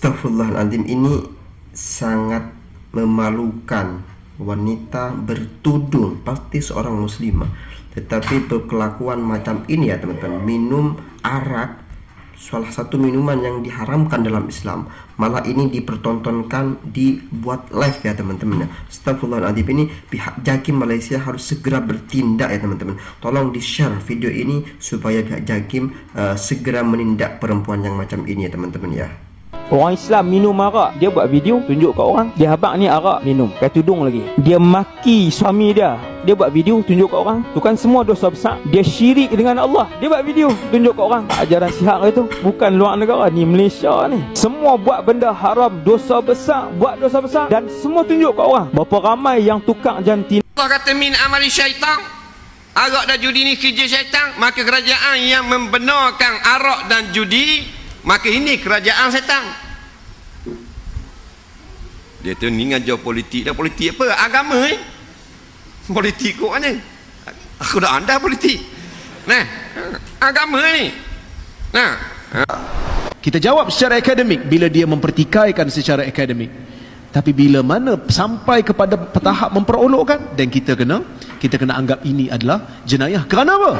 Astaghfirullahaladzim ini sangat memalukan. Wanita bertudung pasti seorang muslimah. Tetapi berkelakuan macam ini ya teman-teman minum arak salah satu minuman yang diharamkan dalam Islam malah ini dipertontonkan dibuat live ya teman-teman ya. Astagfirullahaladzim ini pihak Jakim Malaysia harus segera bertindak ya teman-teman. Tolong di share video ini supaya pihak Jakim uh, segera menindak perempuan yang macam ini ya teman-teman ya Orang Islam minum arak Dia buat video Tunjuk kat orang. Dia habak ni arak Minum Pakai tudung lagi. Dia maki suami dia Dia buat video Tunjuk kat orang. Tu kan semua dosa besar. Dia syirik dengan Allah Dia buat video Tunjuk kat orang. Ajaran sihat itu Bukan luar negara Ni Malaysia ni. Semua buat benda haram Dosa besar Buat dosa besar. Dan semua tunjuk kat orang. Berapa ramai yang tukar jantin Allah kata min amali syaitan? Arak dan judi ni kerja syaitan? Maka kerajaan yang membenarkan arak dan judi Maka ini kerajaan setan Dia tu ni ngajar politik dah Politik apa? Agama eh Politik kok mana? Aku dah anda politik Nah, agama ni Nah, Kita jawab secara akademik bila dia mempertikaikan secara akademik. Tapi bila mana sampai kepada tahap memperolokkan dan kita kena kita kena anggap ini adalah jenayah. Kerana apa?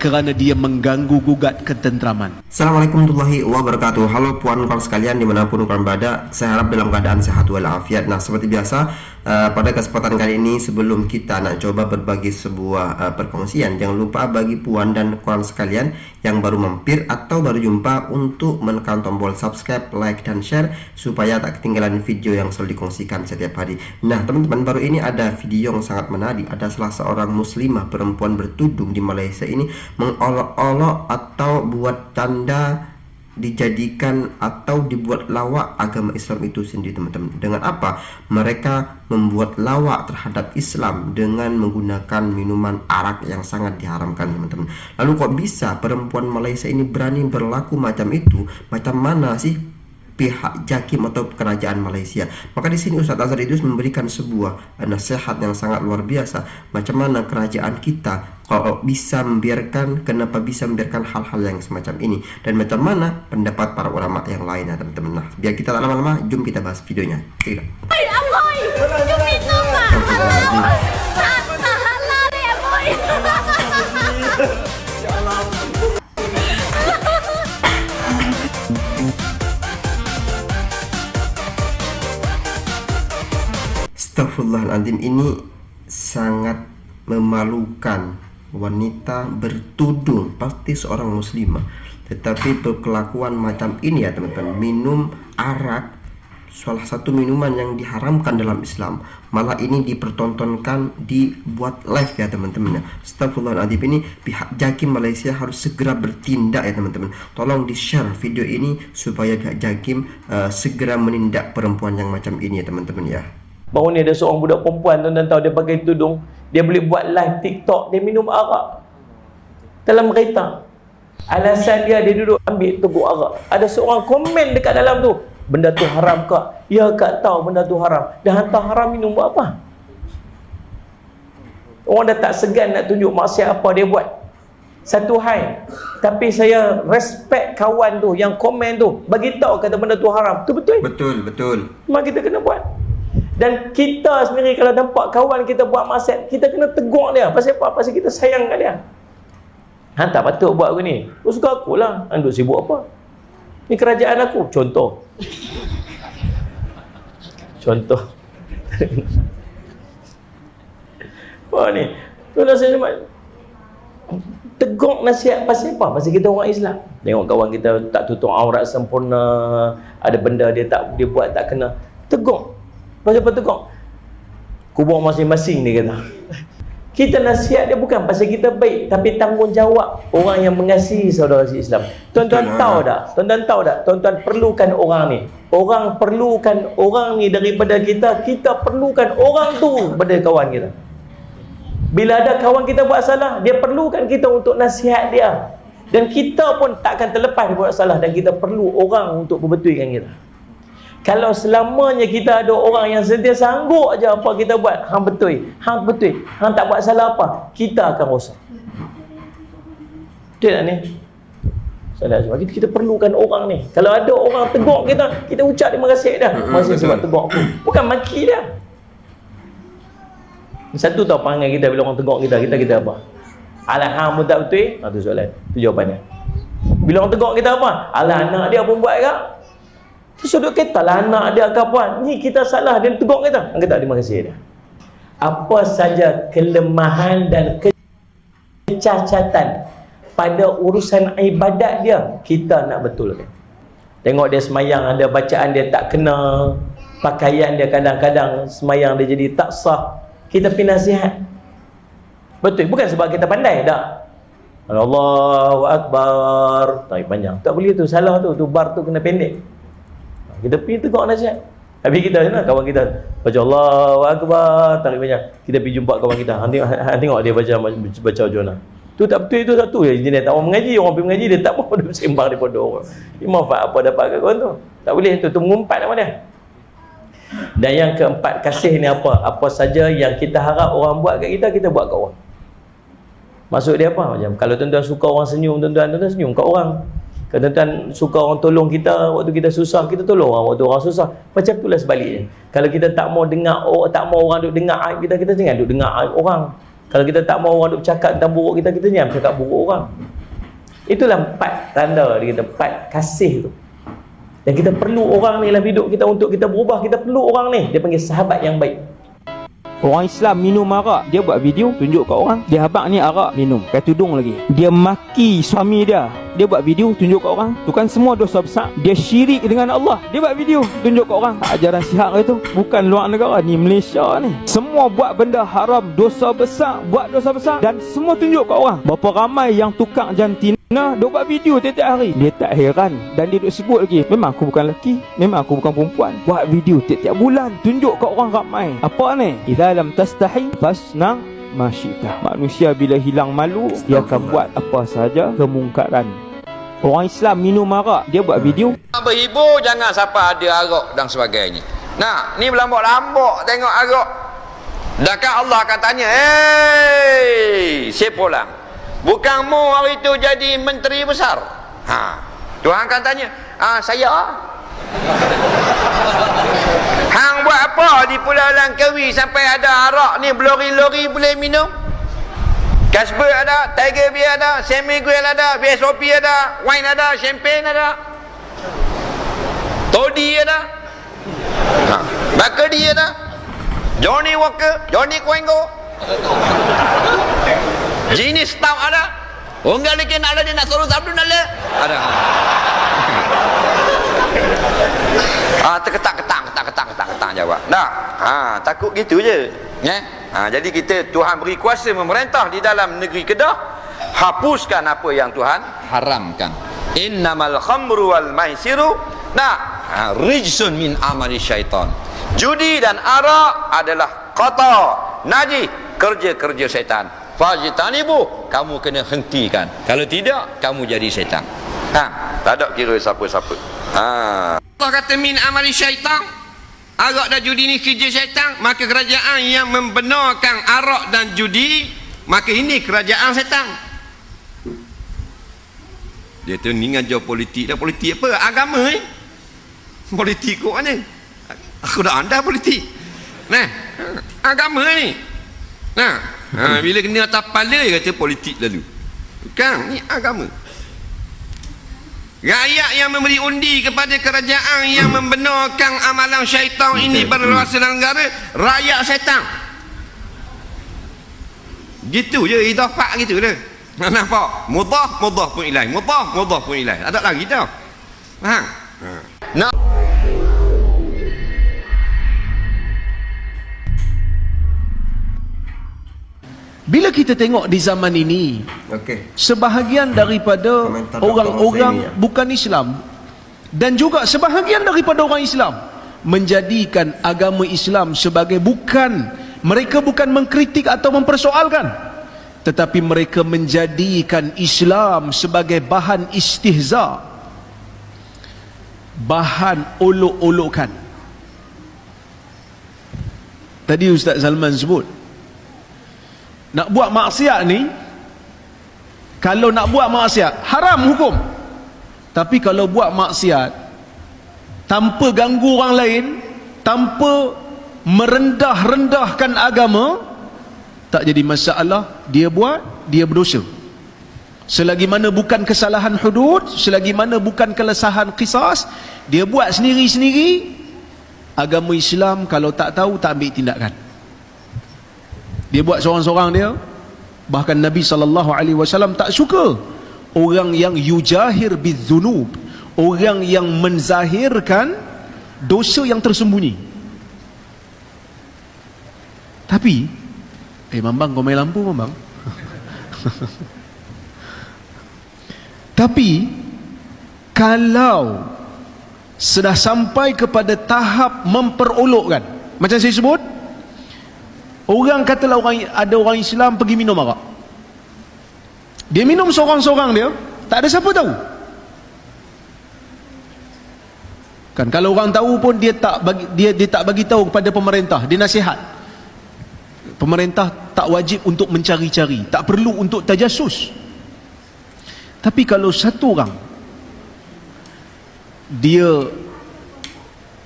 Kerana dia mengganggu gugat ketenteraman. Assalamualaikum warahmatullahi wabarakatuh. Halo puan kawan sekalian di mana pun kalian berada Saya harap dalam keadaan sehat walafiat. Nah seperti biasa uh, pada kesempatan kali ini Sebelum kita nak coba berbagi sebuah uh, perkongsian Jangan lupa bagi puan dan kawan sekalian Yang baru mampir atau baru jumpa Untuk menekan tombol subscribe, like dan share Supaya tak ketinggalan video yang selalu dikongsikan setiap hari. Nah teman-teman baru ini ada video yang sangat menarik. Ada salah seorang muslimah perempuan bertudung di Malaysia ini mengolok-olok atau buat tanda dijadikan atau dibuat lawak agama Islam itu sendiri teman-teman. Dengan apa? Mereka membuat lawak terhadap Islam dengan menggunakan minuman arak yang sangat diharamkan teman-teman. Lalu kok bisa perempuan Malaysia ini berani berlaku macam itu? Macam mana sih pihak Jakim atau kerajaan Malaysia. Maka di sini Ustaz Azhar Idris memberikan sebuah nasihat yang sangat luar biasa. Macam mana kerajaan kita kalau bisa membiarkan, kenapa bisa membiarkan hal-hal yang semacam ini dan macam mana pendapat para ulama yang lain ya teman-teman. Nah, biar kita tak lama-lama, jom kita bahas videonya. Oi, Amoy! Astagfirullahaladzim ini sangat memalukan. Wanita bertudung pasti seorang muslimah. Tetapi berkelakuan macam ini ya teman-teman minum arak salah satu minuman yang diharamkan dalam Islam malah ini dipertontonkan dibuat live ya teman-teman ya. Astagfirullahaladzim ini pihak Jakim Malaysia harus segera bertindak ya teman-teman. Tolong di share video ini supaya pihak Jakim uh, segera menindak perempuan yang macam ini ya teman-teman ya Baru ni ada seorang budak perempuan tuan-tuan tahu dia pakai tudung, dia boleh buat live TikTok, dia minum arak. Dalam kereta. Alasan dia dia duduk ambil teguk arak. Ada seorang komen dekat dalam tu, benda tu haram kak? Ya kak tahu benda tu haram. Dah hantar haram minum buat apa? Orang dah tak segan nak tunjuk maksiat apa dia buat. Satu hal. Tapi saya respect kawan tu yang komen tu, bagi tahu kata benda tu haram. Tu betul. betul betul Memang kita kena buat. Dan kita sendiri kalau nampak kawan kita buat maksiat, kita kena tegur dia. Pasal apa? Pasal kita sayang kat dia. Ha, tak patut buat aku ni. Aku suka aku lah. Anduk sibuk apa? Ni kerajaan aku. Contoh. Contoh. Apa ni? Tu lah saya cuma tegur nasihat pasal apa? Pasal kita orang Islam. Tengok kawan kita tak tutup aurat sempurna, ada benda dia tak dia buat tak kena. Tegur. Pasal apa tegur? Kubur masing-masing dia kata. Kita nasihat dia bukan pasal kita baik tapi tanggungjawab orang yang mengasihi saudara si Islam. Tuan-tuan tahu tak? Tuan-tuan tahu tak? Tuan-tuan perlukan orang ni. Orang perlukan orang ni daripada kita, kita perlukan orang tu pada kawan kita. Bila ada kawan kita buat salah, dia perlukan kita untuk nasihat dia. Dan kita pun takkan terlepas buat salah dan kita perlu orang untuk berbetulkan kita. Kalau selamanya kita ada orang yang sentiasa sanggup aja apa kita buat, hang betul. Hang betul. Hang tak buat salah apa, kita akan rosak. Betul tak ni? Salah sebab kita, kita perlukan orang ni. Kalau ada orang tegur kita, kita ucap terima kasih dah. Kasih sebab tegur aku. Bukan maki dia. Satu tau perangai kita bila orang tegur kita, kita kita apa? Alah hang pun tak betul. Ha tu soalan. Tu jawapannya. Bila orang tegur kita apa? Alah anak dia pun buat kak. Tu sudut kata lah anak dia ke apa. Ni kita salah dia tegur kita. Kita tak terima kasih dia. Apa saja kelemahan dan kecacatan pada urusan ibadat dia kita nak betulkan tengok dia semayang ada bacaan dia tak kena pakaian dia kadang-kadang semayang dia jadi tak sah kita pergi nasihat betul bukan sebab kita pandai tak Allahu Akbar tarik panjang tak boleh tu salah tu tu bar tu kena pendek kita pergi tegur nasihat Habis kita nak kawan kita baca Allahu Akbar tarik panjang kita pergi jumpa kawan kita hang tengok, hang tengok dia baca baca jurnal Tu tak betul itu satu ya. Dia tak mau mengaji, orang pergi mengaji dia tak mau duduk sembang daripada orang. Dia manfaat apa dapat kat kawan tu? Tak boleh tu tu mengumpat nama dia. Dan yang keempat kasih ni apa? Apa saja yang kita harap orang buat kat kita, kita buat kat orang. Maksud dia apa? Macam kalau tuan-tuan suka orang senyum, tuan-tuan tuan-tuan senyum kat orang. Tuan-tuan suka orang tolong kita waktu kita susah, kita tolong orang waktu orang susah. Macam itulah sebaliknya. Kalau kita tak mau dengar oh, tak mau orang duk dengar aib kita, kita jangan duk dengar aib orang. Kalau kita tak mau orang duk cakap tentang buruk kita, kita jangan cakap buruk orang. Itulah empat tanda dia kata, empat kasih tu. Dan kita perlu orang ni dalam hidup kita untuk kita berubah. Kita perlu orang ni. Dia panggil sahabat yang baik. Orang Islam minum arak Dia buat video Tunjuk kat orang. Dia habak ni arak minum Pakai tudung lagi. Dia maki suami dia Dia buat video Tunjuk kat orang. Tu kan semua dosa besar Dia syirik dengan Allah. Dia buat video Tunjuk kat orang. Ajaran sihat itu Bukan luar negara Ni Malaysia ni. Semua buat benda haram Dosa besar Buat dosa besar Dan semua tunjuk kat orang. Berapa ramai yang tukang jantina Nah, dia buat video tiap-tiap hari Dia tak heran Dan dia duk sebut lagi Memang aku bukan lelaki Memang aku bukan perempuan Buat video tiap-tiap bulan Tunjuk kat orang ramai Apa ni? Idza lam tastahi Fasna masyita Manusia bila hilang malu Dia akan buat apa sahaja Kemungkaran Orang Islam minum arak Dia buat video Berhibur jangan siapa ada arak dan sebagainya. Nah, ni berlambak-lambak tengok arak. Dekat Allah akan tanya, "Hei, siapa lang? Bukan mu hari itu jadi menteri besar?" Ha. Tuhan akan tanya, "Ah, saya." Hang buat apa di Pulau Langkawi sampai ada arak ni berlori-lori boleh minum? Casper ada, Tiger Beer ada, San Miguel ada, VSOP ada, wine ada, champagne ada. Toddy ada. Ha. Bacardi ada. Johnny Walker, Johnny Quengo Jenis stout ada. உங்களுக்கு நல்ல என்ன சொல்ல சாப்பிட்டு நல்ல ada. Ah, terketak ketak ketak ketak ketak ketak jawab. Nah, ha, takut gitu je. Ya. Ha, jadi kita Tuhan beri kuasa memerintah di dalam negeri Kedah hapuskan apa yang Tuhan haramkan. Innamal khamru wal maisiru nah ha, rijsun min amali syaitan. Judi dan arak adalah kotor, najis, kerja-kerja syaitan. Fajtanibu, kamu kena hentikan. Kalau tidak, kamu jadi syaitan. Ha, tak ada kira siapa-siapa. Ha. Allah kata min amali syaitan. Arak dan judi ni kerja syaitan, maka kerajaan yang membenarkan arak dan judi, maka ini kerajaan syaitan. Dia tu ni ngajar politik dah politik apa? Agama ni. Politik kok mana? Aku dah anda politik. Nah, agama ni. Nah, ha, bila kena atas kepala dia kata politik lalu. Bukan, ni agama. Rakyat yang memberi undi kepada kerajaan yang membenarkan amalan syaitan ini berluasa dalam negara, rakyat syaitan. Gitu je, idafak gitu je. Nampak? Mudah, mudah pun ilahi. Mudah, mudah pun ilahi. Tak ada lagi dah. Faham? Ha. Nak Bila kita tengok di zaman ini, Okey. sebahagian daripada orang-orang ya. bukan Islam dan juga sebahagian daripada orang Islam menjadikan agama Islam sebagai bukan mereka bukan mengkritik atau mempersoalkan tetapi mereka menjadikan Islam sebagai bahan istihza bahan olok-olokan tadi Ustaz Salman sebut nak buat maksiat ni kalau nak buat maksiat haram hukum Tapi kalau buat maksiat tanpa ganggu orang lain, tanpa merendah-rendahkan agama, tak jadi masalah, dia buat, dia berdosa. Selagi mana bukan kesalahan hudud, selagi mana bukan kelemahan kisas, dia buat sendiri-sendiri, agama Islam kalau tak tahu tak ambil tindakan. Dia buat seorang-seorang dia, bahkan Nabi sallallahu alaihi wasallam tak suka orang yang yujahir bidzunub, orang yang menzahirkan dosa yang tersembunyi. Tapi eh Mambang kau main lampu Mambang. Tapi kalau sudah sampai kepada tahap memperolokkan, macam saya sebut, orang katalah orang ada orang Islam pergi minum arak. Dia minum seorang-seorang dia, tak ada siapa tahu. Kan kalau orang tahu pun dia tak bagi dia dia tak bagi tahu kepada pemerintah, dia nasihat. Pemerintah tak wajib untuk mencari-cari, tak perlu untuk tajasus. Tapi kalau satu orang dia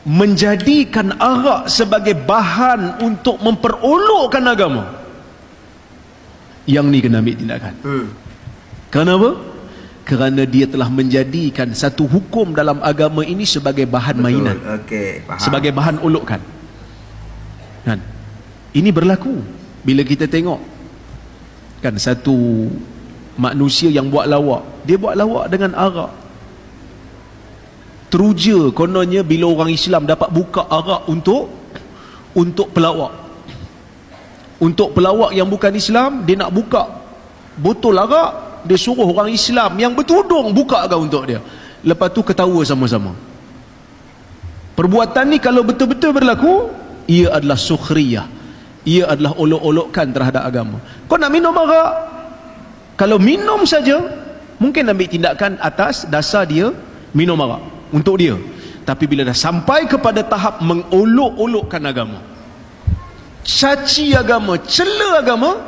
menjadikan arak sebagai bahan untuk memperolokkan agama yang ni kena ambil tindakan Hmm. kenapa? kerana dia telah menjadikan satu hukum dalam agama ini sebagai bahan Betul. mainan Okey, faham. sebagai bahan olokan kan ini berlaku bila kita tengok kan satu manusia yang buat lawak dia buat lawak dengan arak teruja kononnya bila orang Islam dapat buka arak untuk untuk pelawak. Untuk pelawak yang bukan Islam dia nak buka botol arak dia suruh orang Islam yang bertudung buka arak untuk dia. Lepas tu ketawa sama-sama. Perbuatan ni kalau betul-betul berlaku ia adalah sukhriyah. Ia adalah olok-olokkan terhadap agama. Kau nak minum arak? Kalau minum saja mungkin ambil tindakan atas dasar dia minum arak untuk dia. Tapi bila dah sampai kepada tahap mengolok-olokkan agama caci agama cela agama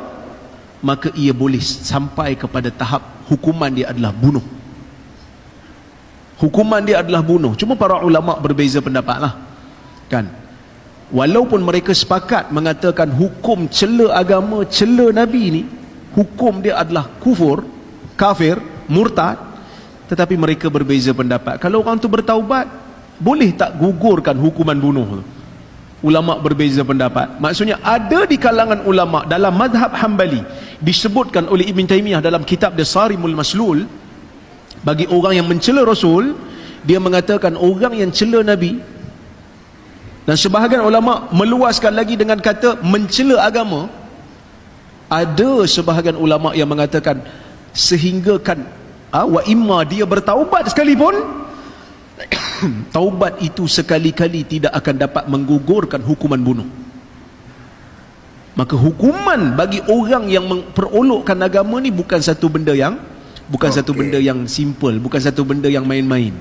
maka ia boleh sampai kepada tahap hukuman dia adalah bunuh. Hukuman dia adalah bunuh. Cuma para ulama berbeza pendapat lah. Kan? Walaupun mereka sepakat mengatakan hukum cela agama cela nabi ni hukum dia adalah kufur kafir murtad tetapi mereka berbeza pendapat. Kalau orang tu bertaubat boleh tak gugurkan hukuman bunuh tu? Ulama berbeza pendapat. Maksudnya ada di kalangan ulama dalam madhab hambali disebutkan oleh Ibn Taymiyah dalam kitab dia Sarimul Maslul bagi orang yang mencela Rasul dia mengatakan orang yang cela Nabi. Dan sebahagian ulama meluaskan lagi dengan kata mencela agama. Ada sebahagian ulama yang mengatakan sehinggakan ah, wa imma dia bertaubat sekalipun taubat itu sekali-kali tidak akan dapat menggugurkan hukuman bunuh. Maka hukuman bagi orang yang memperolokkan agama ni bukan satu benda yang bukan Okey. satu benda yang simple bukan satu benda yang main-main.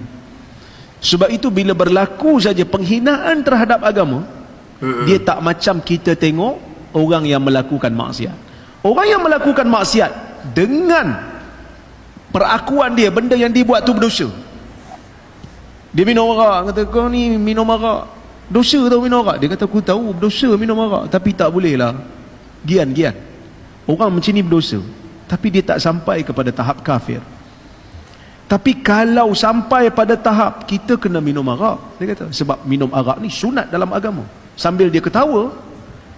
Sebab itu bila berlaku saja penghinaan terhadap agama dia tak macam kita tengok orang yang melakukan maksiat. Orang yang melakukan maksiat dengan perakuan dia benda yang dibuat tu berdosa. Dia minum arak kata kau ni minum arak. Dosa tau minum arak. Dia kata aku tahu berdosa minum arak tapi tak boleh lah. Gian gian. Orang macam ni berdosa. Tapi dia tak sampai kepada tahap kafir. Tapi kalau sampai pada tahap kita kena minum arak dia kata sebab minum arak ni sunat dalam agama. Sambil dia ketawa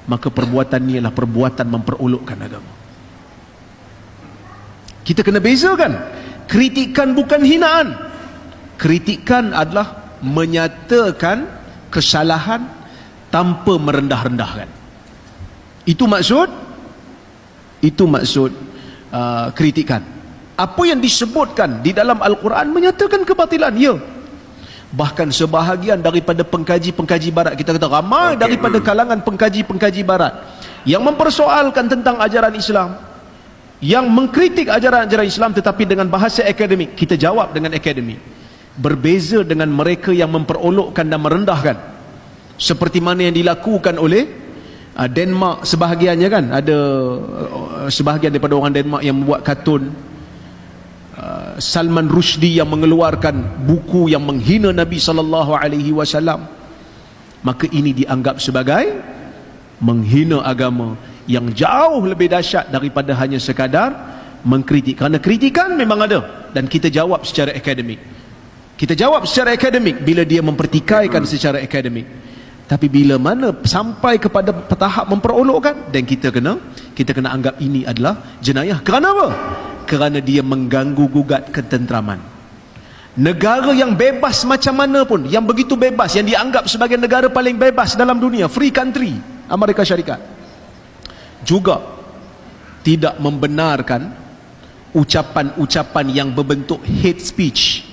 maka perbuatan ni adalah perbuatan memperolokkan agama kita kena bezakan kritikan bukan hinaan. Kritikan adalah menyatakan kesalahan tanpa merendah-rendahkan itu maksud? Itu maksud uh, kritikan. Apa yang disebutkan di dalam Al-Quran menyatakan kebatilan ya. Bahkan sebahagian daripada pengkaji-pengkaji barat kita kata ramai Okey, daripada kalangan pengkaji-pengkaji barat yang mempersoalkan tentang ajaran Islam yang mengkritik ajaran-ajaran Islam tetapi dengan bahasa akademik kita jawab dengan akademik. Berbeza dengan mereka yang memperolokkan dan merendahkan. Seperti mana yang dilakukan oleh uh, Denmark sebahagiannya kan? Ada uh, sebahagian daripada orang Denmark yang membuat kartun uh, Salman Rushdie yang mengeluarkan buku yang menghina Nabi sallallahu alaihi wasallam. Maka ini dianggap sebagai menghina agama yang jauh lebih dahsyat daripada hanya sekadar mengkritik. Kerana kritikan memang ada dan kita jawab secara akademik. Kita jawab secara akademik bila dia mempertikaikan secara akademik. Tapi bila mana sampai kepada tahap memperolokkan dan kita kena kita kena anggap ini adalah jenayah. Kerana apa? Kerana dia mengganggu gugat ketenteraman negara yang bebas macam mana pun yang begitu bebas yang dianggap sebagai negara paling bebas dalam dunia free country Amerika Syarikat juga tidak membenarkan ucapan-ucapan yang berbentuk hate speech.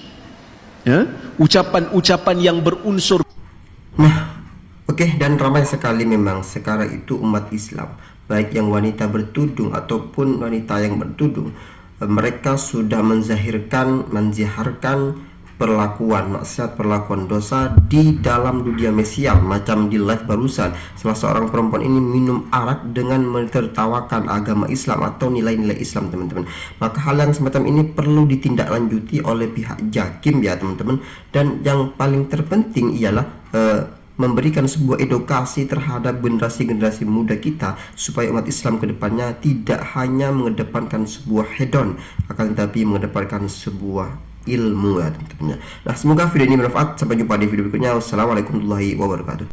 Ya? Ucapan-ucapan yang berunsur Nah, okey dan ramai sekali memang sekarang itu umat Islam, baik yang wanita bertudung ataupun wanita yang bertudung, eh, mereka sudah menzahirkan, menziharkan perlakuan maksiat, perlakuan dosa di dalam dunia mesial macam di live barusan. Salah seorang perempuan ini minum arak dengan mentertawakan agama Islam atau nilai-nilai Islam teman-teman. Maka hal yang semacam ini perlu ditindaklanjuti oleh pihak Jakim ya teman-teman. Dan yang paling terpenting ialah eh, memberikan sebuah edukasi terhadap generasi-generasi muda kita supaya umat Islam ke depannya tidak hanya mengedepankan sebuah hedon akan tetapi mengedepankan sebuah ilmu ya teman-teman. Nah, semoga video ini bermanfaat. Sampai jumpa di video berikutnya. Wassalamualaikum warahmatullahi wabarakatuh.